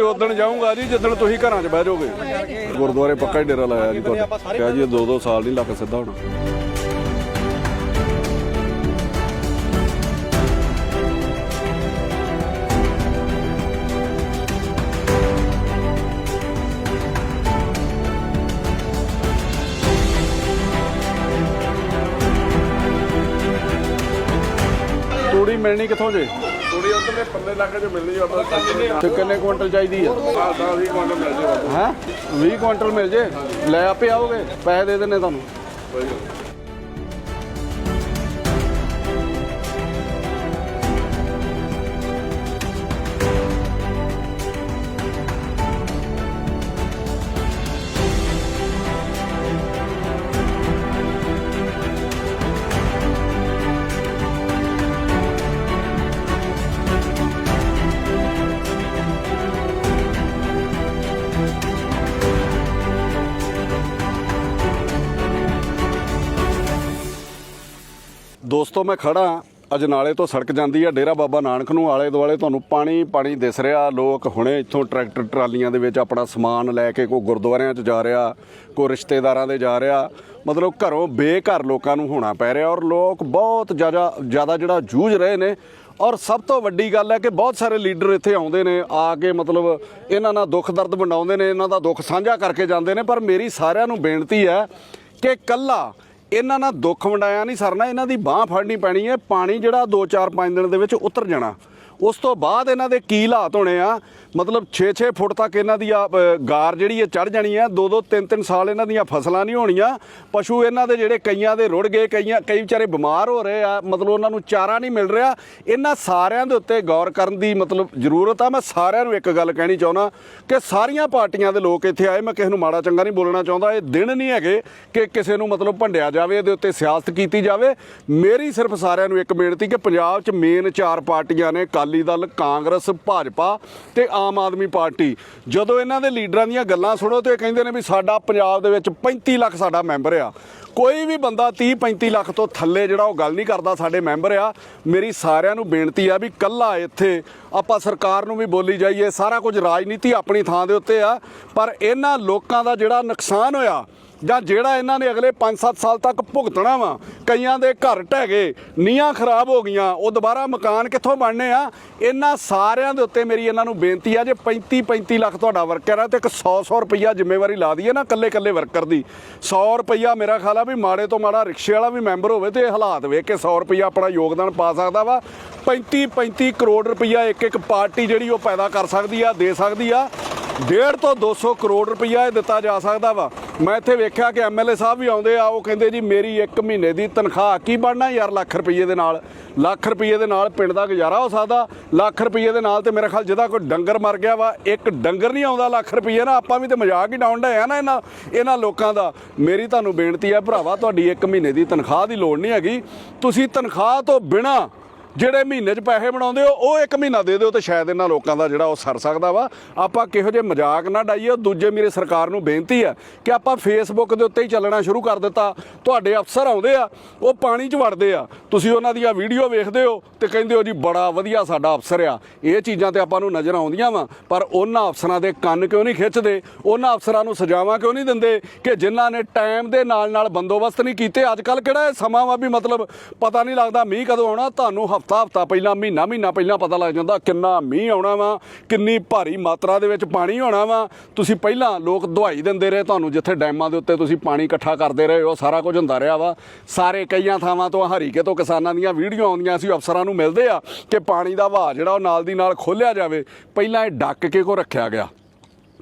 ਉਦੋਂ ਜਾਊਂਗਾ ਜੀ ਜਿੱਦਣ ਤੁਸੀਂ ਘਰਾਂ 'ਚ ਬਹਿ ਜਾਓਗੇ। ਗੁਰਦੁਆਰੇ ਪੱਕਾ ਹੀ ਡੇਰਾ ਲਾਇਆ ਜੀ ਤੁਹਾਡੇ। ਕਿਹਾ ਜੀ ਇਹ ਦੋ ਦੋ ਸਾਲ ਨਹੀਂ ਲੱਗ ਸਿੱਧਾ ਹੋਣਾ। ਤੂੜੀ ਮਿਲਣੀ ਕਿੱਥੋਂ ਜੇ? ਪੱਲੇ ਤੇ ਕਿੰਨੇ ਕੁਇੰਟਲ ਚਾਹੀਦੀ ਆ? 10 20 ਕੁਆਂਟਲ ਮਿਲ ਜੇ ਹੈ? 20 ਕੁਇੰਟਲ ਮਿਲ ਜੇ? ਲੈ ਆਪੇ ਆਓਗੇ ਪੈਸੇ ਦੇ ਦਿੰਨੇ ਤੁਹਾਨੂੰ। ਦੋਸਤੋ, ਮੈਂ ਖੜਾ ਅਜਨਾਲੇ ਤੋਂ ਸੜਕ ਜਾਂਦੀ ਆ, ਡੇਰਾ ਬਾਬਾ ਨਾਨਕ ਨੂੰ। ਆਲੇ ਦੁਆਲੇ ਤੁਹਾਨੂੰ ਪਾਣੀ ਪਾਣੀ ਦਿਸ ਰਿਹਾ। ਲੋਕ ਹੁਣੇ ਇੱਥੋਂ ਟਰੈਕਟਰ, ਟਰਾਲੀਆਂ ਦੇ ਵਿੱਚ ਆਪਣਾ ਸਮਾਨ ਲੈ ਕੇ ਕੋਈ ਗੁਰਦੁਆਰਿਆਂ 'ਚ ਜਾ ਰਿਹਾ, ਕੋਈ ਰਿਸ਼ਤੇਦਾਰਾਂ ਦੇ ਜਾ ਰਿਹਾ। ਮਤਲਬ ਘਰੋਂ ਬੇਘਰ ਲੋਕਾਂ ਨੂੰ ਹੋਣਾ ਪੈ ਰਿਹਾ ਔਰ ਲੋਕ ਬਹੁਤ ਜ਼ਿਆਦਾ ਜ਼ਿਆਦਾ ਜਿਹੜਾ ਜੂਝ ਰਹੇ ਨੇ। ਔਰ ਸਭ ਤੋਂ ਵੱਡੀ ਗੱਲ ਹੈ ਕਿ ਬਹੁਤ ਸਾਰੇ ਲੀਡਰ ਇੱਥੇ ਆਉਂਦੇ ਨੇ, ਆ ਕੇ ਮਤਲਬ ਇਹਨਾਂ ਨਾਲ ਦੁੱਖ ਦਰਦ ਵੰਡਾਉਂਦੇ ਨੇ, ਇਹਨਾਂ ਦਾ ਦੁੱਖ ਸਾਂਝਾ ਕਰਕੇ ਜਾਂਦੇ ਨੇ। ਪਰ ਮੇਰੀ ਸਾਰਿਆਂ ਨੂੰ ਬੇਨਤੀ ਹੈ ਕਿ ਕੱਲਾ ਇਹਨਾਂ ਨਾਲ ਦੁੱਖ ਵੰਡਾਇਆ ਨਹੀਂ ਸਰਨਾ, ਇਹਨਾਂ ਦੀ ਬਾਹ ਫੜਨੀ ਪੈਣੀ ਹੈ, ਪਾਣੀ ਜਿਹੜਾ 2-4-5 ਦਿਨ ਦੇ ਵਿੱਚ ਉਤਰ ਜਾਣਾ। ਉਸ ਤੋਂ ਬਾਅਦ ਇਹਨਾਂ ਦੇ ਕੀ ਹਾਲਾਤ ਹੋਣੇ ਆ? ਮਤਲਬ 6-6 ਫੁੱਟ ਤੱਕ ਇਹਨਾਂ ਦੀ ਆ, ਗਾਰ ਜਿਹੜੀ ਹੈ ਚੜ ਜਾਣੀ ਹੈ 2-2 3-3 ਸਾਲ ਇਹਨਾਂ ਦੀਆਂ ਫਸਲਾਂ ਨਹੀਂ ਹੋਣੀਆਂ। ਪਸ਼ੂ ਇਹਨਾਂ ਦੇ ਜਿਹੜੇ ਕਈਆਂ ਦੇ ਰੁੜ ਗਏ ਕਈਆਂ ਕਈ ਵਿਚਾਰੇ ਬਿਮਾਰ ਹੋ ਰਹੇ ਆ ਮਤਲਬ ਉਹਨਾਂ ਨੂੰ ਚਾਰਾ ਨਹੀਂ ਮਿਲ ਰਿਹਾ। ਇਹਨਾਂ ਸਾਰਿਆਂ ਦੇ ਉੱਤੇ ਗੌਰ ਕਰਨ ਦੀ ਮਤਲਬ ਜ਼ਰੂਰਤ ਆ। ਮੈਂ ਸਾਰਿਆਂ ਨੂੰ ਇੱਕ ਗੱਲ ਕਹਿਣੀ ਚਾਹੁੰਦਾ ਕਿ ਸਾਰੀਆਂ ਪਾਰਟੀਆਂ ਦੇ ਲੋਕ ਇੱਥੇ ਆਏ ਮੈਂ ਕਿਸੇ ਨੂੰ ਮਾੜਾ ਚੰਗਾ ਨਹੀਂ ਬੋਲਣਾ ਚਾਹੁੰਦਾ। ਇਹ ਦਿਨ ਨਹੀਂ ਹੈਗੇ ਕਿ ਕਿਸੇ ਨੂੰ ਮਤਲਬ ਭੰਡਿਆ ਜਾਵੇ ਇਹਦੇ ਉੱਤੇ ਸਿਆਸਤ ਕੀਤੀ ਜਾਵੇ। ਮੇਰੀ ਸਿਰਫ ਸਾਰਿਆਂ ਨੂੰ ਇੱਕ ਬੇਨਤੀ ਕਿ ਪੰਜਾਬ 'ਚ ਮੇਨ ਚਾਰ ਪਾਰਟੀਆਂ ਨੇ ਅਕਾਲੀ ਦਲ, ਕਾਂਗਰਸ, ਭਾਜਪਾ ਤੇ ਆਮ ਆਦਮੀ ਪਾਰਟੀ। ਜਦੋਂ ਇਹਨਾਂ ਦੇ ਲੀਡਰਾਂ ਦੀਆਂ ਗੱਲਾਂ ਸੁਣੋ ਤੇ ਇਹ ਕਹਿੰਦੇ ਨੇ ਵੀ ਸਾਡਾ ਪੰਜਾਬ ਦੇ ਵਿੱਚ 35 ਲੱਖ ਸਾਡਾ ਮੈਂਬਰ ਆ। ਕੋਈ ਵੀ ਬੰਦਾ 30 35 ਲੱਖ ਤੋਂ ਥੱਲੇ ਜਿਹੜਾ ਉਹ ਗੱਲ ਨਹੀਂ ਕਰਦਾ, ਸਾਡੇ ਮੈਂਬਰ ਆ। ਮੇਰੀ ਸਾਰਿਆਂ ਨੂੰ ਬੇਨਤੀ ਆ ਵੀ ਕੱਲਾ ਇੱਥੇ ਆਪਾਂ ਸਰਕਾਰ ਨੂੰ ਵੀ ਬੋਲੀ ਜਾਈਏ, ਸਾਰਾ ਕੁਝ ਰਾਜਨੀਤੀ ਆਪਣੀ ਥਾਂ ਦੇ ਉੱਤੇ ਆ। ਪਰ ਇਹਨਾਂ ਲੋਕਾਂ ਦਾ ਜਿਹੜਾ ਨੁਕਸਾਨ ਹੋਇਆ ਜਾਂ ਜਿਹੜਾ ਇਹਨਾਂ ਨੇ ਅਗਲੇ 5-7 ਸਾਲ ਤੱਕ ਭੁਗਤਣਾ ਵਾ, ਕਈਆਂ ਦੇ ਘਰ ਢਹਿ ਗਏ ਨੀਆਂ ਖਰਾਬ ਹੋ ਗਈਆਂ, ਉਹ ਦੁਬਾਰਾ ਮਕਾਨ ਕਿੱਥੋਂ ਬਣਨੇ ਆ? ਇਹਨਾਂ ਸਾਰਿਆਂ ਦੇ ਉੱਤੇ ਮੇਰੀ ਇਹਨਾਂ ਨੂੰ ਬੇਨਤੀ ਆ, ਜੇ 35-35 ਲੱਖ ਤੁਹਾਡਾ ਵਰਕਰ ਆ ਤੇ ਇੱਕ 100-100 ਰੁਪਈਆ ਜ਼ਿੰਮੇਵਾਰੀ ਲਾ ਦਈਏ ਨਾ ਕੱਲੇ-ਕੱਲੇ ਵਰਕਰ ਦੀ। 100 ਰੁਪਈਆ ਮੇਰਾ ਖਿਆਲ ਆ ਵੀ ਮਾੜੇ ਤੋਂ ਮਾੜਾ ਰਿਕਸ਼ੇ ਵਾਲਾ ਵੀ ਮੈਂਬਰ ਹੋਵੇ ਤੇ ਇਹ ਹਾਲਾਤ ਵੇਖ ਕੇ 100 ਰੁਪਈਆ ਆਪਣਾ ਯੋਗਦਾਨ ਪਾ ਸਕਦਾ ਵਾ। 35-35 ਕਰੋੜ ਰੁਪਈਆ ਇੱਕ ਇੱਕ ਪਾਰਟੀ ਜਿਹੜੀ ਉਹ ਪੈਦਾ ਕਰ ਸਕਦੀ ਆ, ਦੇ ਸਕਦੀ ਆ। ਡੇਢ ਤੋਂ 200 ਕਰੋੜ ਰੁਪਈਆ ਇਹ ਦਿੱਤਾ ਜਾ ਸਕਦਾ ਵਾ। ਮੈਂ ਇੱਥੇ ਵੇਖਿਆ ਕਿ ਐਮਐਲਏ ਸਾਹਿਬ ਵੀ ਆਉਂਦੇ ਆ, ਉਹ ਕਹਿੰਦੇ ਜੀ, ਮੇਰੀ 1 ਮਹੀਨੇ ਦੀ ਤਨਖਾਹ ਕੀ ਬਣਨਾ ਯਾਰ, ਲੱਖ ਰੁਪਈਏ ਦੇ ਨਾਲ। ਲੱਖ ਰੁਪਈਏ ਦੇ ਨਾਲ ਪਿੰਡ ਦਾ ਗੁਜ਼ਾਰਾ ਹੋ ਸਕਦਾ। ਲੱਖ ਰੁਪਈਏ ਦੇ ਨਾਲ ਤੇ ਮੇਰੇ ਖਿਆਲ ਜਿਹਦਾ ਕੋਈ ਡੰਗਰ ਮਰ ਗਿਆ ਵਾ, ਇੱਕ ਡੰਗਰ ਨਹੀਂ ਆਉਂਦਾ, ਲੱਖ ਰੁਪਈਏ ਨਾ। ਆਪਾਂ ਵੀ ਤੇ ਮਜ਼ਾਕ ਹੀ ਡਾਉਣ ਡਏ ਨਾ ਇਹਨਾਂ ਇਹਨਾਂ ਲੋਕਾਂ ਦਾ। ਮੇਰੀ ਤੁਹਾਨੂੰ ਬੇਨਤੀ ਹੈ, ਭਰਾਵਾ, ਤੁਹਾਡੀ 1 ਮਹੀਨੇ ਦੀ ਤਨਖਾਹ ਦੀ ਲੋੜ ਨਹੀਂ ਹੈਗੀ। ਤੁਸੀਂ ਤਨਖਾਹ ਤੋਂ ਬਿਨਾ ਜਿਹੜੇ ਮਹੀਨੇ 'ਚ ਪੈਸੇ ਬਣਾਉਂਦੇ ਹੋ, ਉਹ ਇੱਕ ਮਹੀਨਾ ਦੇ ਦਿਓ ਤੇ ਸ਼ਾਇਦ ਇਹਨਾਂ ਲੋਕਾਂ ਦਾ ਜਿਹੜਾ ਉਹ ਸਰ ਸਕਦਾ ਵਾ। ਆਪਾਂ ਕਿਹੋ ਜਿਹੇ ਮਜ਼ਾਕ ਨਾ ਡਾਈਏ, ਦੂਜੇ ਮੇਰੇ ਸਰਕਾਰ ਨੂੰ ਬੇਨਤੀ ਆ ਕਿ ਆਪਾਂ ਫੇਸਬੁੱਕ ਦੇ ਉੱਤੇ ਹੀ ਚੱਲਣਾ ਸ਼ੁਰੂ ਕਰ ਦਿੱਤਾ। ਤੁਹਾਡੇ ਅਫਸਰ ਆਉਂਦੇ ਆ, ਉਹ ਪਾਣੀ 'ਚ ਵੜਦੇ ਆ। ਤੁਸੀਂ ਉਹਨਾਂ ਦੀਆਂ ਵੀਡੀਓ ਵੇਖਦੇ ਹੋ ਤੇ ਕਹਿੰਦੇ ਹੋ ਜੀ, ਬੜਾ ਵਧੀਆ ਸਾਡਾ ਅਫਸਰ ਆ। ਇਹ ਚੀਜ਼ਾਂ ਤੇ ਆਪਾਂ ਨੂੰ ਨਜ਼ਰ ਆਉਂਦੀਆਂ ਵਾ, ਪਰ ਉਹਨਾਂ ਅਫਸਰਾਂ ਦੇ ਕੰਨ ਕਿਉਂ ਨਹੀਂ ਖਿੱਚਦੇ? ਉਹਨਾਂ ਅਫਸਰਾਂ ਨੂੰ ਸਜ਼ਾਵਾਂ ਕਿਉਂ ਨਹੀਂ ਦਿੰਦੇ ਕਿ ਜਿਨ੍ਹਾਂ ਨੇ ਟਾਈਮ ਦੇ ਨਾਲ ਨਾਲ ਬੰਦੋਬਸਤ ਨਹੀਂ ਕੀਤੇ? ਅੱਜ ਕੱਲ ਕਿਹੜਾ ਇਹ ਸਮਾਂ ਵਾ ਵੀ ਮਤਲਬ ਪਤਾ ਨਹੀਂ ਲੱਗਦਾ ਮੀਂਹ ਕਦੋਂ ਆਉਣਾ, ਤੁਹਾਨੂੰ ਹਫਤਾ ਹਫਤਾ ਪਹਿਲਾਂ, ਮਹੀਨਾ ਮਹੀਨਾ ਪਹਿਲਾਂ ਪਤਾ ਲੱਗ ਜਾਂਦਾ ਕਿੰਨਾ ਮੀਂਹ ਆਉਣਾ ਵਾ, ਕਿੰਨੀ ਭਾਰੀ ਮਾਤਰਾ ਦੇ ਵਿੱਚ ਪਾਣੀ ਹੋਣਾ ਵਾ। ਤੁਸੀਂ ਪਹਿਲਾਂ ਲੋਕ ਦਵਾਈ ਦਿੰਦੇ ਰਹੇ ਤੁਹਾਨੂੰ, ਜਿੱਥੇ ਡੈਮਾਂ ਦੇ ਉੱਤੇ ਤੁਸੀਂ ਪਾਣੀ ਇਕੱਠਾ ਕਰਦੇ ਰਹੇ ਹੋ ਸਾਰਾ ਕੁਝ ਹੁੰਦਾ ਰਿਹਾ ਵਾ। ਸਾਰੇ ਕਈਆਂ ਥਾਵਾਂ ਤੋਂ ਹਰੀਕੇ ਤੋਂ ਕਿਸਾਨਾਂ ਦੀਆਂ ਵੀਡੀਓ ਆਉਂਦੀਆਂ ਸੀ, ਅਫਸਰਾਂ ਨੂੰ ਮਿਲਦੇ ਆ ਕਿ ਪਾਣੀ ਦਾ ਵਹਾਅ ਜਿਹੜਾ ਉਹ ਨਾਲ ਦੀ ਨਾਲ ਖੋਲਿਆ ਜਾਵੇ। ਪਹਿਲਾਂ ਇਹ ਡੱਕ ਕੇ ਕੋ ਰੱਖਿਆ ਗਿਆ।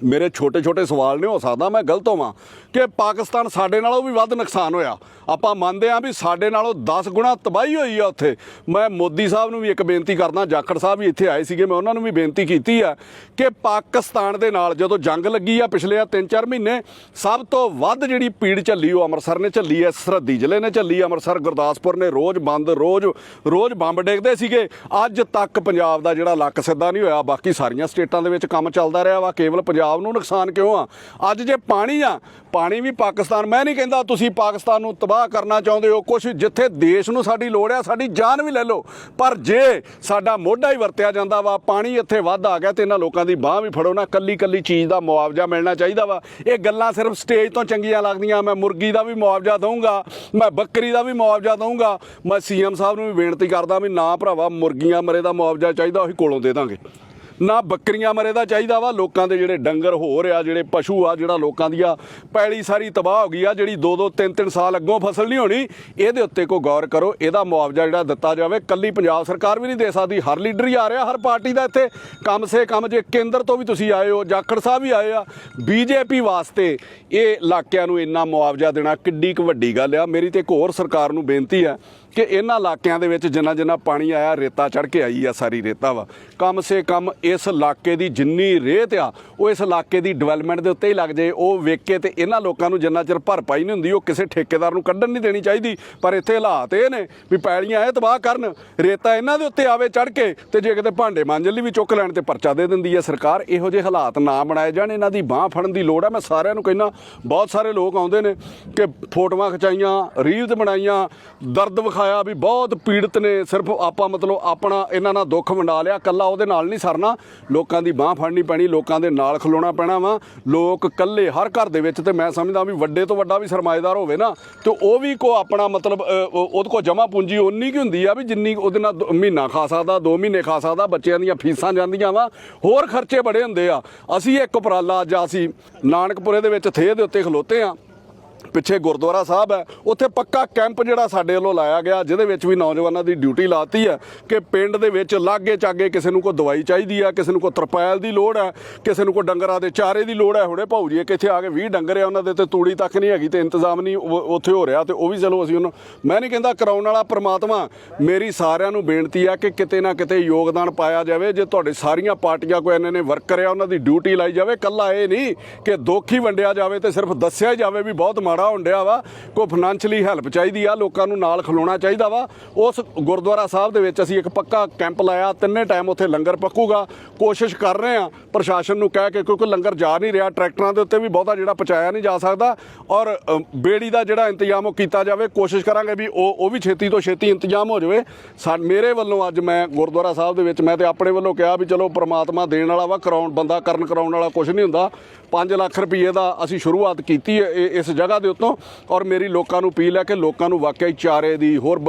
ਮੇਰੇ ਛੋਟੇ ਛੋਟੇ ਸਵਾਲ ਨੇ, ਹੋ ਸਕਦਾ ਮੈਂ ਗਲਤ ਹੋਵਾਂ। ਕਿ ਪਾਕਿਸਤਾਨ ਸਾਡੇ ਨਾਲੋਂ ਵੀ ਵੱਧ ਨੁਕਸਾਨ ਹੋਇਆ। ਆਪਾਂ ਮੰਨਦੇ ਹਾਂ ਵੀ ਸਾਡੇ ਨਾਲੋਂ 10 ਗੁਣਾ ਤਬਾਹੀ ਹੋਈ ਆ ਉੱਥੇ। ਮੈਂ ਮੋਦੀ ਸਾਹਿਬ ਨੂੰ ਵੀ ਇੱਕ ਬੇਨਤੀ ਕਰਦਾ, ਜਾਖੜ ਸਾਹਿਬ ਵੀ ਇੱਥੇ ਆਏ ਸੀਗੇ, ਮੈਂ ਉਹਨਾਂ ਨੂੰ ਵੀ ਬੇਨਤੀ ਕੀਤੀ ਆ ਕਿ ਪਾਕਿਸਤਾਨ ਦੇ ਨਾਲ ਜਦੋਂ ਜੰਗ ਲੱਗੀ ਆ ਪਿਛਲੇ ਆ 3-4 ਮਹੀਨੇ, ਸਭ ਤੋਂ ਵੱਧ ਜਿਹੜੀ ਪੀੜ ਝੱਲੀ ਉਹ ਅੰਮ੍ਰਿਤਸਰ ਨੇ ਝੱਲੀ ਐ, ਸਰਹੱਦੀ ਜ਼ਿਲ੍ਹੇ ਨੇ ਝੱਲੀ ਅੰਮ੍ਰਿਤਸਰ, ਗੁਰਦਾਸਪੁਰ ਨੇ ਰੋਜ਼ ਬੰਦ, ਰੋਜ਼ ਰੋਜ਼ ਬੰਬ ਡੇਗਦੇ ਸੀਗੇ। ਅੱਜ ਤੱਕ ਪੰਜਾਬ ਦਾ ਜਿਹੜਾ ਲੱਕ ਸਿੱਧਾ ਨਹੀਂ ਹੋਇਆ, ਬਾਕੀ ਸਾਰੀਆਂ ਸਟੇਟਾਂ ਦੇ ਵਿੱਚ ਕੰਮ ਚੱਲਦਾ ਰਿਹਾ ਵਾ। ਕੇਵਲ ਪੰਜਾਬ ਪੰਜਾਬ ਨੂੰ ਨੁਕਸਾਨ ਕਿਉਂ ਆ? ਅੱਜ ਜੇ ਪਾਣੀ ਆ ਪਾਣੀ ਵੀ ਪਾਕਿਸਤਾਨ, ਮੈਂ ਨਹੀਂ ਕਹਿੰਦਾ ਤੁਸੀਂ ਪਾਕਿਸਤਾਨ ਨੂੰ ਤਬਾਹ ਕਰਨਾ ਚਾਹੁੰਦੇ ਹੋ ਕੁਝ ਜਿੱਥੇ ਦੇਸ਼ ਨੂੰ ਸਾਡੀ ਲੋੜ ਆ ਸਾਡੀ ਜਾਨ ਵੀ ਲੈ ਲਓ। ਪਰ ਜੇ ਸਾਡਾ ਮੋਢਾ ਹੀ ਵਰਤਿਆ ਜਾਂਦਾ ਵਾ, ਪਾਣੀ ਇੱਥੇ ਵੱਧ ਆ ਗਿਆ ਤੇ ਇਹਨਾਂ ਲੋਕਾਂ ਦੀ ਬਾਹ ਵੀ ਫੜੋ ਨਾ ਕੱਲੀ ਕੱਲੀ ਚੀਜ਼ ਦਾ ਮੁਆਵਜ਼ਾ ਮਿਲਣਾ ਚਾਹੀਦਾ ਵਾ। ਇਹ ਗੱਲਾਂ ਸਿਰਫ ਸਟੇਜ ਤੋਂ ਚੰਗੀਆਂ ਲੱਗਦੀਆਂ, ਮੈਂ ਮੁਰਗੀ ਦਾ ਵੀ ਮੁਆਵਜ਼ਾ ਦਊਂਗਾ, ਮੈਂ ਬੱਕਰੀ ਦਾ ਵੀ ਮੁਆਵਜ਼ਾ ਦਊਂਗਾ, ਮੈਂ ਸੀਐਮ ਸਾਹਿਬ ਨੂੰ ਵੀ ਬੇਨਤੀ ਕਰਦਾ ਵੀ ਨਾ ਭਰਾਵਾ, ਮੁਰਗੀਆਂ ਮਰੇ ਦਾ ਮੁਆਵਜ਼ਾ ਚਾਹੀਦਾ, ਉਹੀ ਕੋਲੋਂ ਦੇ ਦਾਂਗੇ। ਨਾ ਬੱਕਰੀਆਂ ਮਰੇ ਦਾ ਚਾਹੀਦਾ ਵਾ, ਲੋਕਾਂ ਦੇ ਜਿਹੜੇ ਡੰਗਰ ਹੋ ਰਿਆ ਜਿਹੜੇ ਪਸ਼ੂ ਆ, ਜਿਹੜਾ ਲੋਕਾਂ ਦੀ ਆ ਪੈਲੀ ਸਾਰੀ ਤਬਾਹ ਹੋ ਗਈ ਆ, ਜਿਹੜੀ 2-2 3-3 ਸਾਲ ਅੱਗੋਂ ਫਸਲ ਨਹੀਂ ਹੋਣੀ, ਇਹਦੇ ਉੱਤੇ ਕੋ ਗੌਰ ਕਰੋ, ਇਹਦਾ ਮੁਆਵਜ਼ਾ ਜਿਹੜਾ ਦਿੱਤਾ ਜਾਵੇ। ਕੱਲੀ ਪੰਜਾਬ ਸਰਕਾਰ ਵੀ ਨਹੀਂ ਦੇ ਸਕਦੀ, ਹਰ ਲੀਡਰ ਹੀ ਆ ਰਿਹਾ, ਹਰ ਪਾਰਟੀ ਦਾ ਇੱਥੇ। ਕੰਮ ਸੇ ਕਮ ਜੇ ਕੇਂਦਰ ਤੋਂ ਵੀ ਤੁਸੀਂ ਆਏ ਹੋ ਜਾਖੜ ਸਾਹਿਬ ਵੀ ਆਏ ਆ, ਬੀਜੇਪੀ ਵਾਸਤੇ ਇਹ ਇਲਾਕਿਆਂ ਨੂੰ ਇੰਨਾ ਮੁਆਵਜ਼ਾ ਦੇਣਾ ਕਿੱਡੀ ਕੁ ਵੱਡੀ ਗੱਲ ਆ। ਮੇਰੀ ਤੇ ਇੱਕ ਹੋਰ ਸਰਕਾਰ ਨੂੰ ਬੇਨਤੀ ਆ ਕਿ ਇਹਨਾਂ ਇਲਾਕਿਆਂ ਦੇ ਵਿੱਚ ਜਿੰਨਾ ਜਿੰਨਾ ਪਾਣੀ ਆਇਆ, ਰੇਤਾ ਚੜ ਕੇ ਆਈ ਆ, ਸਾਰੀ ਰੇਤਾ ਵਾ। ਕਮ ਸੇ ਕਮ ਇਸ ਇਲਾਕੇ ਦੀ ਜਿੰਨੀ ਰੇਤ ਆ, ਉਹ ਇਸ ਇਲਾਕੇ ਦੀ ਡਿਵੈਲਪਮੈਂਟ ਦੇ ਉੱਤੇ ਹੀ ਲੱਗ ਜੇ ਉਹ ਵੇਖ ਕੇ ਤੇ ਇਹਨਾਂ ਲੋਕਾਂ ਨੂੰ ਜਿੰਨਾ ਚਿਰ ਭਰਪਾਈ ਨਹੀਂ ਹੁੰਦੀ, ਉਹ ਕਿਸੇ ਠੇਕੇਦਾਰ ਨੂੰ ਕੱਢਣ ਨਹੀਂ ਦੇਣੀ ਚਾਹੀਦੀ। ਪਰ ਇੱਥੇ ਹਾਲਾਤ ਇਹ ਨੇ ਵੀ ਪੈਲੀਆਂ ਇਹ ਤਬਾਹ ਕਰਨ, ਰੇਤਾ ਇਹਨਾਂ ਦੇ ਉੱਤੇ ਆਵੇ ਚੜ ਕੇ, ਤੇ ਜੇ ਕਿਤੇ ਭਾਂਡੇ ਮਾਂਜਣ ਲਈ ਵੀ ਚੁੱਕ ਲੈਣ ਤੇ ਪਰਚਾ ਦੇ ਦਿੰਦੀ ਹੈ ਸਰਕਾਰ, ਇਹੋ ਜਿਹੇ ਹਾਲਾਤ ਨਾ ਬਣਾਏ ਜਾਣ। ਇਹਨਾਂ ਦੀ ਬਾਹ ਫੜਨ ਦੀ ਲੋੜ ਹੈ ਮੈਂ ਸਾਰਿਆਂ ਨੂੰ ਕਹਿੰਦਾ, ਬਹੁਤ ਸਾਰੇ ਲੋਕ ਆਉਂਦੇ ਨੇ ਕਿ ਫੋਟੋਆਂ ਖਿਚਾਈਆਂ, ਰੀਲਸ ਬਣਾਈਆਂ, ਦਰਦ ਵਿਖਾ ਵਿਖਾਇਆ ਵੀ ਬਹੁਤ ਪੀੜਤ ਨੇ, ਸਿਰਫ ਆਪਾਂ ਮਤਲਬ ਆਪਣਾ ਇਹਨਾਂ ਨਾਲ ਦੁੱਖ ਵੰਡਾ ਲਿਆ ਕੱਲਾ ਉਹਦੇ ਨਾਲ ਨਹੀਂ ਸਰਨਾ। ਲੋਕਾਂ ਦੀ ਬਾਹ ਫੜਨੀ ਪੈਣੀ, ਲੋਕਾਂ ਦੇ ਨਾਲ ਖਲੋਣਾ ਪੈਣਾ ਵਾ। ਲੋਕ ਕੱਲੇ ਹਰ ਘਰ ਦੇ ਵਿੱਚ ਤੇ ਮੈਂ ਸਮਝਦਾ ਵੀ ਵੱਡੇ ਤੋਂ ਵੱਡਾ ਵੀ ਸਰਮਾਏਦਾਰ ਹੋਵੇ ਨਾ, ਤੇ ਉਹ ਵੀ ਕੋ ਆਪਣਾ ਮਤਲਬ ਉਹਦੇ ਕੋ ਜਮਾ ਪੂੰਜੀ ਉਨੀ ਕੀ ਹੁੰਦੀ ਆ ਵੀ ਜਿੰਨੀ ਉਹਦੇ ਨਾਲ ਦੋ- ਮਹੀਨਾ ਖਾ ਸਕਦਾ 2 ਮਹੀਨੇ ਖਾ ਸਕਦਾ, ਬੱਚਿਆਂ ਦੀਆਂ ਫੀਸਾਂ ਜਾਂਦੀਆਂ ਵਾ। ਹੋਰ ਖਰਚੇ ਬੜੇ ਹੁੰਦੇ ਆ। ਅਸੀਂ ਇੱਕ ਉਪਰਾਲਾ ਅੱਜ ਅਸੀਂ ਨਾਨਕਪੁਰੇ ਦੇ ਵਿੱਚ ਥੇ ਦੇ ਉੱਤੇ ਖਲੋਤੇ ਆ। ਪਿੱਛੇ ਗੁਰਦੁਆਰਾ ਸਾਹਿਬ ਹੈ, ਉੱਥੇ ਪੱਕਾ ਕੈਂਪ ਜਿਹੜਾ ਸਾਡੇ ਵੱਲੋਂ ਲਾਇਆ ਗਿਆ, ਜਿਹਦੇ ਵਿੱਚ ਵੀ ਨੌਜਵਾਨਾਂ ਦੀ ਡਿਊਟੀ ਲਾਤੀ ਹੈ ਕਿ ਪਿੰਡ ਦੇ ਵਿੱਚ ਲਾਗੇ ਚਾਗੇ ਕਿਸੇ ਨੂੰ ਕੋਈ ਦਵਾਈ ਚਾਹੀਦੀ ਹੈ, ਕਿਸੇ ਨੂੰ ਕੋਈ ਤਰਪਾਲ ਦੀ ਲੋੜ ਹੈ, ਕਿਸੇ ਨੂੰ ਕੋਈ ਡੰਗਰਾਂ ਦੇ ਚਾਰੇ ਦੀ ਲੋੜ ਹੈ। ਹੁਣੇ ਭਾਉ ਜੀ ਕਿੱਥੇ ਆ ਕੇ 20 ਡੰਗਰ ਆ, ਉਹਨਾਂ ਦੇ ਤੇ ਤੂੜੀ ਤੱਕ ਨਹੀਂ ਹੈਗੀ ਤੇ ਇੰਤਜ਼ਾਮ ਨਹੀਂ ਉੱਥੇ ਹੋ ਰਿਹਾ ਤੇ ਉਹ ਵੀ ਚਲੋ ਅਸੀਂ ਉਹਨੂੰ, ਮੈਂ ਨਹੀਂ ਕਹਿੰਦਾ ਕਰਾਉਣ ਵਾਲਾ ਪ੍ਰਮਾਤਮਾ, ਮੇਰੀ ਸਾਰਿਆਂ ਨੂੰ ਬੇਨਤੀ ਆ ਕਿ ਕਿਤੇ ਨਾ ਕਿਤੇ ਯੋਗਦਾਨ ਪਾਇਆ ਜਾਵੇ, ਜੇ ਤੁਹਾਡੇ ਸਾਰੀਆਂ ਪਾਰਟੀਆਂ ਕੋਈ ਇੰਨੇ ਨੇ ਵਰਕਰ ਆ, ਉਹਨਾਂ ਦੀ ਡਿਊਟੀ ਲਾਈ ਜਾਵੇ, ਕੱਲਾ ਇਹ ਨਹੀਂ ਕਿ ਦੁੱਖ ਹੀ ਵੰਡਿਆ ਜਾਵੇ ਤੇ ਸਿਰਫ ਦੱਸਿਆ ਹੀ ਜਾਵੇ ਵੀ ਬਹੁਤ ਮਾੜਾ ਹੁੰਦਿਆ ਵਾ, ਕੋਈ ਫਾਈਨੈਂਸ਼ਲੀ ਹੈਲਪ ਚਾਹੀਦੀ ਆ, ਲੋਕਾਂ ਨੂੰ ਨਾਲ ਖਲੋਣਾ ਚਾਹੀਦਾ ਵਾ। ਉਸ ਗੁਰਦੁਆਰਾ ਸਾਹਿਬ ਦੇ ਵਿੱਚ ਅਸੀਂ ਇੱਕ ਪੱਕਾ ਕੈਂਪ ਲਾਇਆ, ਤਿੰਨੇ ਟਾਈਮ ਉੱਥੇ ਲੰਗਰ ਪੱਕੂਗਾ। ਕੋਸ਼ਿਸ਼ ਕਰ ਰਹੇ ਆ ਪ੍ਰਸ਼ਾਸਨ ਨੂੰ ਕਹਿ ਕੇ, ਕਿਉਂਕਿ ਲੰਗਰ ਜਾ ਨਹੀਂ ਰਿਹਾ, ਟਰੈਕਟਰਾਂ ਦੇ ਉੱਤੇ ਵੀ ਬਹੁਤਾ ਜਿਹੜਾ ਪਹੁੰਚਾਇਆ ਨਹੀਂ ਜਾ ਸਕਦਾ। ਔਰ ਬੇੜੀ ਦਾ ਜਿਹੜਾ ਇੰਤਜ਼ਾਮ ਉਹ ਕੀਤਾ ਜਾਵੇ, ਕੋਸ਼ਿਸ਼ ਕਰਾਂਗੇ ਵੀ ਉਹ ਉਹ ਵੀ ਛੇਤੀ ਤੋਂ ਛੇਤੀ ਇੰਤਜ਼ਾਮ ਹੋ ਜਾਵੇ। ਸਾ, ਮੇਰੇ ਵੱਲੋਂ ਅੱਜ ਮੈਂ ਗੁਰਦੁਆਰਾ ਸਾਹਿਬ ਦੇ ਵਿੱਚ, ਮੈਂ ਤੇ ਆਪਣੇ ਵੱਲੋਂ ਕਿਹਾ ਵੀ ਚਲੋ ਪ੍ਰਮਾਤਮਾ ਦੇਣ ਵਾਲਾ ਵਾ, ਕਰਾਉਣ, ਬੰਦਾ ਕਰਨ ਕਰਾਉਣ ਵਾਲਾ ਕੁਝ ਨਹੀਂ ਹੁੰਦਾ। 5 ਲੱਖ ਰੁਪਏ ਦਾ ਅਸੀਂ ਸ਼ੁਰੂਆਤ ਕੀਤੀ ਇਹ- ਇਸ ਜਗ੍ਹਾ ਦੇ ਉੱਤੋਂ ਔਰ ਮੇਰੀ ਲੋਕਾਂ ਨੂੰ ਅਪੀਲ ਹੈ ਕਿ ਲੋਕਾਂ ਨੂੰ ਵਾਕਿਆ ਹੀ ਚਾਰੇ ਦੀ ਹੋਰ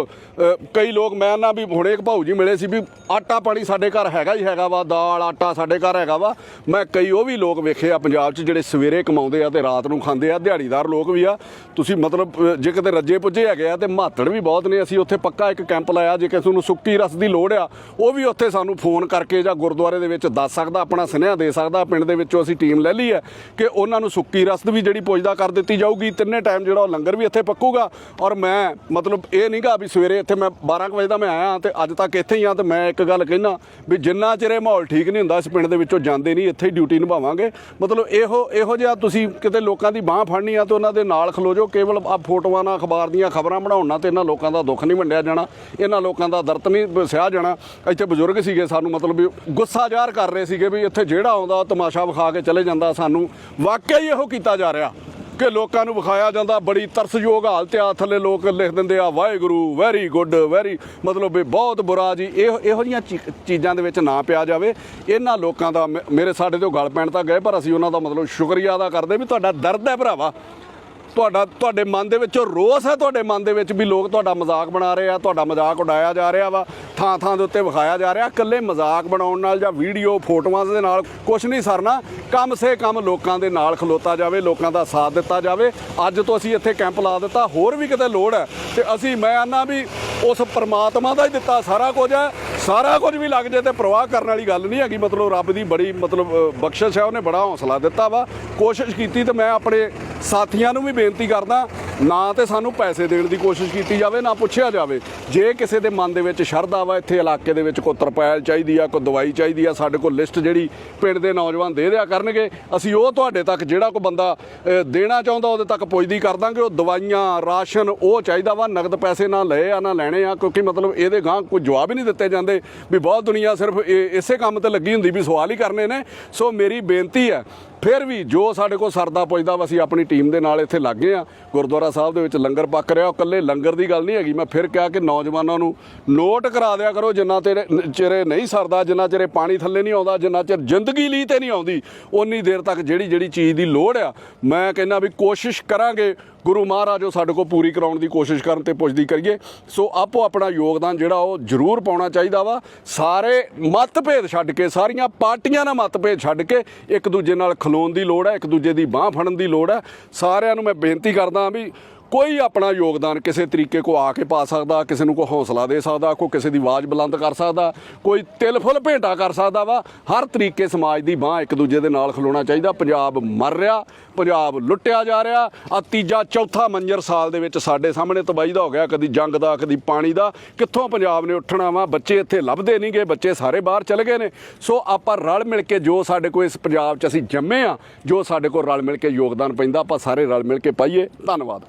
ਕਈ ਲੋਕ, ਮੈਂ ਨਾ ਵੀ ਹੁਣੇ ਇੱਕ ਭਾਊ ਜੀ ਮਿਲੇ ਸੀ ਵੀ ਆਟਾ ਪਾਣੀ ਸਾਡੇ ਘਰ ਹੈਗਾ ਹੀ ਹੈਗਾ ਵਾ, ਦਾਲ, ਆਟਾ ਸਾਡੇ ਘਰ ਹੈਗਾ ਵਾ। ਮੈਂ ਕਈ ਉਹ ਵੀ ਲੋਕ ਵੇਖੇ ਆ ਪੰਜਾਬ 'ਚ ਜਿਹੜੇ ਸਵੇਰੇ ਕਮਾਉਂਦੇ ਆ ਤੇ ਰਾਤ ਨੂੰ ਖਾਂਦੇ ਆ, ਦਿਹਾੜੀਦਾਰ ਲੋਕ ਵੀ ਆ। ਤੁਸੀਂ ਮਤਲਬ ਜੇ ਕਿਤੇ ਰੱਜੇ ਪੁੱਜੇ ਹੈਗੇ ਆ ਤੇ ਮਾਤੜ ਵੀ ਬਹੁਤ ਨੇ, ਅਸੀਂ ਉੱਥੇ ਪੱਕਾ ਇੱਕ ਕੈਂਪ ਲਾਇਆ, ਜੇ ਕਿਸੇ ਨੂੰ ਸੁੱਕੀ ਰਸ ਦੀ ਲੋੜ ਆ, ਉਹ ਵੀ ਉੱਥੇ ਸਾਨੂੰ ਫੋਨ ਕਰਕੇ ਜਾਂ ਗੁਰਦੁਆਰੇ ਦੇ ਵਿੱਚ ਦੱਸ ਸਕਦਾ, ਆਪਣਾ ਸੁਨੇਹਾ ਦੇ ਸਕਦਾ, ਪਿੰਡ ਦੇ ਵਿੱਚੋਂ ਅਸੀਂ ਟੀਮ ਲੈ ਲਈ ਹੈ ਕਿ ਉਹਨਾਂ ਨੂੰ ਸੁੱਕੀ ਰਸ ਵੀ ਜਿਹੜੀ ਪੁੱਜਦਾ ਕਰ ਦਿੱਤੀ ਜਾਊਗੀ। ਤਿੰਨੇ ਟਾਈਮ ਜਿਹੜਾ ਉਹ ਲੰਗਰ ਵੀ ਇੱਥੇ ਪੱਕੂਗਾ। ਔਰ ਮੈਂ ਮਤਲਬ ਇਹ ਨਹੀਂਗਾ ਵੀ ਸਵੇਰੇ ਇੱਥੇ ਮੈਂ 12 ਕੁ ਵਜੇ ਦਾ ਮੈਂ ਆਇਆ ਤੇ ਅੱਜ ਤੱਕ ਇੱਥੇ ਹੀ ਆ ਤੇ ਮੈਂ ਇੱਕ ਗੱਲ ਕਹਿਣਾ ਵੀ ਜਿੰਨਾ ਚਿਰ ਇਹ ਮਾਹੌਲ ਠੀਕ ਨਹੀਂ ਹੁੰਦਾ ਇਸ ਪਿੰਡ ਦੇ ਵਿੱਚੋਂ ਜਾਂਦੇ ਨਹੀਂ, ਇੱਥੇ ਹੀ ਡਿਊਟੀ ਨਿਭਾਵਾਂਗੇ। ਮਤਲਬ ਇਹੋ ਇਹੋ ਜਿਹਾ ਤੁਸੀਂ ਕਿਤੇ ਲੋਕਾਂ ਦੀ ਬਾਹ ਫੜਨੀ ਆ ਤੇ ਉਹਨਾਂ ਦੇ ਨਾਲ ਖਲੋ ਜਾਓ। ਕੇਵਲ ਆ ਫੋਟੋਆਂ ਨਾਲ, ਅਖਬਾਰ ਦੀਆਂ ਖਬਰਾਂ ਬਣਾਉਣ ਨਾਲ ਤੇ ਇਹਨਾਂ ਲੋਕਾਂ ਦਾ ਦੁੱਖ ਨਹੀਂ ਵੰਡਿਆ ਜਾਣਾ। ਇਹਨਾਂ ਲੋਕਾਂ ਦਾ ਦਰਦ ਨਹੀਂ ਸਿਆ ਜਾਣਾ। ਇੱਥੇ ਬਜ਼ੁਰਗ ਸੀਗੇ ਸਾਨੂੰ ਮਤਲਬ ਵੀ ਗੁੱਸਾ ਜ਼ਾਹਰ ਕਰ ਰਹੇ ਸੀਗੇ ਵੀ ਇੱਥੇ ਜਿਹੜਾ ਆਉਂਦਾ ਉਹ ਤਮਾਸ਼ਾ ਵਿਖਾ ਕੇ ਚਲੇ ਜਾਂਦਾ ਸਾਨੂੰ। ਵਾਕਿਆ ਹੀ ਇਹੋ ਕੀਤਾ ਜਾ ਰਿਹਾ। ਕਿ ਲੋਕਾਂ ਨੂੰ ਵਿਖਾਇਆ ਜਾਂਦਾ ਬੜੀ ਤਰਸਯੋਗ ਹਾਲਤ ਆ ਥੱਲੇ ਲੋਕ ਲਿਖ ਦਿੰਦੇ ਆ, ਵਾਹਿਗੁਰੂ ਵੈਰੀ ਗੁੱਡ ਵੈਰੀ ਮਤਲਬ ਵੀ ਬਹੁਤ ਬੁਰਾ ਜੀ। ਇਹੋ ਇਹੋ ਜਿਹੀਆਂ ਚੀ- ਚੀਜ਼ਾਂ ਦੇ ਵਿੱਚ ਨਾ ਪਿਆ ਜਾਵੇ। ਇਹਨਾਂ ਲੋਕਾਂ ਦਾ ਮੇ- ਮੇਰੇ ਸਾਡੇ ਤੋਂ ਗਲ ਪੈਣ ਤਾਂ ਗਏ, ਪਰ ਅਸੀਂ ਉਹਨਾਂ ਦਾ ਮਤਲਬ ਸ਼ੁਕਰੀਆ ਅਦਾ ਕਰਦੇ ਵੀ ਤੁਹਾਡਾ ਦਰਦ ਹੈ ਭਰਾਵਾ। ਤੁਹਾਡਾ, ਤੁਹਾਡੇ ਮਨ ਦੇ ਵਿੱਚੋਂ ਰੋਸ ਹੈ, ਤੁਹਾਡੇ ਮਨ ਦੇ ਵਿੱਚ ਵੀ ਲੋਕ ਤੁਹਾਡਾ ਮਜ਼ਾਕ ਬਣਾ ਰਹੇ ਆ, ਤੁਹਾਡਾ ਮਜ਼ਾਕ ਉਡਾਇਆ ਜਾ ਰਿਹਾ ਵਾ ਥਾਂ ਥਾਂ ਦੇ ਉੱਤੇ ਵਿਖਾਇਆ ਜਾ ਰਿਹਾ, ਇਕੱਲੇ ਮਜ਼ਾਕ ਬਣਾਉਣ ਨਾਲ ਜਾਂ ਵੀਡੀਓ ਫੋਟੋਆਂ ਦੇ ਨਾਲ ਕੁਝ ਨਹੀਂ ਸਰਨਾ, ਕੰਮ ਸੇ ਕੰਮ ਲੋਕਾਂ ਦੇ ਨਾਲ ਖਲੋਤਾ ਜਾਵੇ, ਲੋਕਾਂ ਦਾ ਸਾਥ ਦਿੱਤਾ ਜਾਵੇ। ਅੱਜ ਤੋਂ ਅਸੀਂ ਇੱਥੇ ਕੈਂਪ ਲਾ ਦਿੱਤਾ, ਹੋਰ ਵੀ ਕਿਤੇ ਲੋੜ ਹੈ। ਤੇ ਅਸੀਂ, ਮੈਂ ਆਨਾ ਵੀ ਉਸ ਪਰਮਾਤਮਾ ਦਾ ਹੀ ਦਿੱਤਾ ਸਾਰਾ ਕੁਝ ਹੈ, ਸਾਰਾ ਕੁਝ ਵੀ ਲੱਗ ਜੇ ਤੇ ਪ੍ਰਵਾਹ ਕਰਨ ਵਾਲੀ ਗੱਲ ਨਹੀਂ ਹੈਗੀ। ਮਤਲਬ ਰੱਬ ਦੀ ਬੜੀ, ਮਤਲਬ ਬਖਸ਼ਿਸ਼ ਹੈ, ਉਹਨੇ ਬੜਾ ਹੌਸਲਾ ਦਿੱਤਾ ਵਾ। ਕੋਸ਼ਿਸ਼ ਕੀਤੀ ਤੇ ਮੈਂ ਆਪਣੇ ਸਾਥੀਆਂ ਨੂੰ ਵੀ ਬੇਨਤੀ ਕਰਦਾ, ਨਾ ਤੇ ਸਾਨੂੰ ਪੈਸੇ ਦੇਣ ਦੀ ਕੋਸ਼ਿਸ਼ ਕੀਤੀ ਜਾਵੇ, ਨਾ ਪੁੱਛਿਆ ਜਾਵੇ। ਜੇ ਕਿਸੇ ਦੇ ਮਨ ਦੇ ਵਿੱਚ ਸ਼ਰਧਾ ਵਾ, ਇੱਥੇ ਇਲਾਕੇ ਦੇ ਵਿੱਚ ਕੋਈ ਤਰਪਾਲ ਚਾਹੀਦੀ ਆ, ਕੋਈ ਦਵਾਈ ਚਾਹੀਦੀ ਆ, ਸਾਡੇ ਕੋਲ ਲਿਸਟ ਜਿਹੜੀ ਪਿੰਡ ਦੇ ਨੌਜਵਾਨ ਦੇ ਦਿਆ ਕਰਨਗੇ, ਅਸੀਂ ਉਹ ਤੁਹਾਡੇ ਤੱਕ ਜਿਹੜਾ ਕੋਈ ਬੰਦਾ ਦੇਣਾ ਚਾਹੁੰਦਾ, ਉਹਦੇ ਤੱਕ ਪੁੱਜਦੀ ਕਰ ਦਾਂਗੇ। ਉਹ ਦਵਾਈਆਂ, ਰਾਸ਼ਨ, ਉਹ ਚਾਹੀਦਾ ਵਾ ਨਗਦ ਪੈਸੇ ਨਾ ਲਏ ਆ, ਨਾ ਲੈਣੇ ਆ, ਕਿਉਂਕਿ ਮਤਲਬ ਇਹਦੇ ਗਾਂ ਕੋਈ ਜਵਾਬ ਹੀ ਨਹੀਂ ਦਿੱਤੇ ਜਾਂਦੇ ਵੀ ਬਹੁਤ ਦੁਨੀਆ ਸਿਰਫ ਇਹ- ਇਸੇ ਕੰਮ ਤੇ ਲੱਗੀ ਹੁੰਦੀ ਵੀ ਸਵਾਲ ਹੀ ਕਰਨੇ ਨੇ। ਸੋ ਮੇਰੀ ਬੇਨਤੀ ਹੈ ਫਿਰ ਵੀ ਜੋ ਸਾਡੇ ਕੋਲ ਸਰਦਾ ਪੁੱਜਦਾ ਵਾ, ਅਸੀਂ ਆਪਣੀ ਟੀਮ ਦੇ ਨਾਲ ਇੱਥੇ ਲੱਗੇ ਆ। ਗੁਰਦੁਆਰਾ ਸਾਹਿਬ ਦੇ ਵਿੱਚ ਲੰਗਰ ਪੱਕ ਰਿਹਾ, ਉਹ ਇਕੱਲੇ ਲੰਗਰ ਦੀ ਗੱਲ ਨਹੀਂ ਹੈਗੀ। ਮੈਂ ਫਿਰ ਕਿਹਾ ਕਿ ਨੌਜਵਾਨਾਂ ਨੂੰ ਨੋਟ ਕਰਾ ਦਿਆ ਕਰੋ, ਜਿੰਨਾ ਤੇਰੇ ਚਿਰੇ ਨਹੀਂ ਸਰਦਾ, ਜਿੰਨਾ ਚਿਰੇ ਪਾਣੀ ਥੱਲੇ ਨਹੀਂ ਆਉਂਦਾ, ਜਿੰਨਾ ਚਿਰ ਜ਼ਿੰਦਗੀ ਲਈ ਤੇ ਨਹੀਂ ਆਉਂਦੀ ਉਨੀ ਦੇਰ ਤੱਕ ਜਿਹੜੀ ਜਿਹੜੀ ਚੀਜ਼ ਦੀ ਲੋੜ ਆ, ਮੈਂ ਕਹਿੰਦਾ ਵੀ ਕੋਸ਼ਿਸ਼ ਕਰਾਂਗੇ ਗੁਰੂ ਮਹਾਰਾਜ ਉਹ ਸਾਡੇ ਕੋਲ ਪੂਰੀ ਕਰਾਉਣ ਦੀ ਕੋਸ਼ਿਸ਼ ਕਰਨ ਤੇ ਪੁੱਜਦੀ ਕਰੀਏ। ਸੋ ਆਪੋ ਆਪਣਾ ਯੋਗਦਾਨ ਜਿਹੜਾ ਉਹ ਜ਼ਰੂਰ ਪਾਉਣਾ ਚਾਹੀਦਾ ਵਾ। ਸਾਰੇ ਮਤਭੇਦ ਛੱਡ ਕੇ, ਸਾਰੀਆਂ ਪਾਰਟੀਆਂ ਨਾਲ ਮਤਭੇਦ ਛੱਡ ਕੇ ਇੱਕ ਦੂਜੇ ਨਾਲ ਖਲੋਣ ਦੀ ਲੋੜ ਹੈ, ਇੱਕ ਦੂਜੇ ਦੀ ਬਾਹ ਫੜਨ ਦੀ ਲੋੜ ਹੈ। ਸਾਰਿਆਂ ਨੂੰ ਮੈਂ ਬੇਨਤੀ ਕਰਦਾ ਵੀ ਕੋਈ ਆਪਣਾ ਯੋਗਦਾਨ ਕਿਸੇ ਤਰੀਕੇ ਕੋ ਆ ਕੇ ਪਾ ਸਕਦਾ, ਕਿਸੇ ਨੂੰ ਕੋ ਹੌਸਲਾ ਦੇ ਸਕਦਾ ਕੋਈ ਕਿਸੇ ਦੀ ਆਵਾਜ਼ ਬੁਲੰਦ ਕਰ ਸਕਦਾ, ਕੋਈ ਤਿਲ ਫੁੱਲ ਭੇਟਾ ਕਰ ਸਕਦਾ ਵਾ, ਹਰ ਤਰੀਕੇ ਸਮਾਜ ਦੀ ਬਾਹ ਇੱਕ ਦੂਜੇ ਦੇ ਨਾਲ ਖਲੋਣਾ ਚਾਹੀਦਾ। ਪੰਜਾਬ ਮਰ ਰਿਹਾ, ਪੰਜਾਬ ਲੁੱਟਿਆ ਜਾ ਰਿਹਾ ਆ ਤੀਜਾ ਚੌਥਾ ਮੰਜ਼ਰ ਸਾਲ ਦੇ ਵਿੱਚ ਸਾਡੇ ਸਾਹਮਣੇ ਤਬਾਹੀ ਦਾ ਹੋ ਗਿਆ, ਕਦੀ ਜੰਗ ਦਾ, ਕਦੀ ਪਾਣੀ ਦਾ। ਕਿੱਥੋਂ ਪੰਜਾਬ ਨੇ ਉੱਠਣਾ ਵਾ? ਬੱਚੇ ਇੱਥੇ ਲੱਭਦੇ ਨਹੀਂਗੇ ਬੱਚੇ ਸਾਰੇ ਬਾਹਰ ਚਲੇ ਗਏ ਨੇ। ਸੋ ਆਪਾਂ ਰਲ ਮਿਲ ਕੇ ਜੋ ਸਾਡੇ ਕੋਲ ਇਸ ਪੰਜਾਬ 'ਚ ਅਸੀਂ ਜੰਮੇ ਆ ਜੋ ਸਾਡੇ ਕੋਲ ਰਲ ਮਿਲ ਕੇ ਯੋਗਦਾਨ ਪੈਂਦਾ, ਆਪਾਂ ਸਾਰੇ ਰਲ ਮਿਲ ਕੇ ਪਾਈਏ। ਧੰਨਵਾਦ।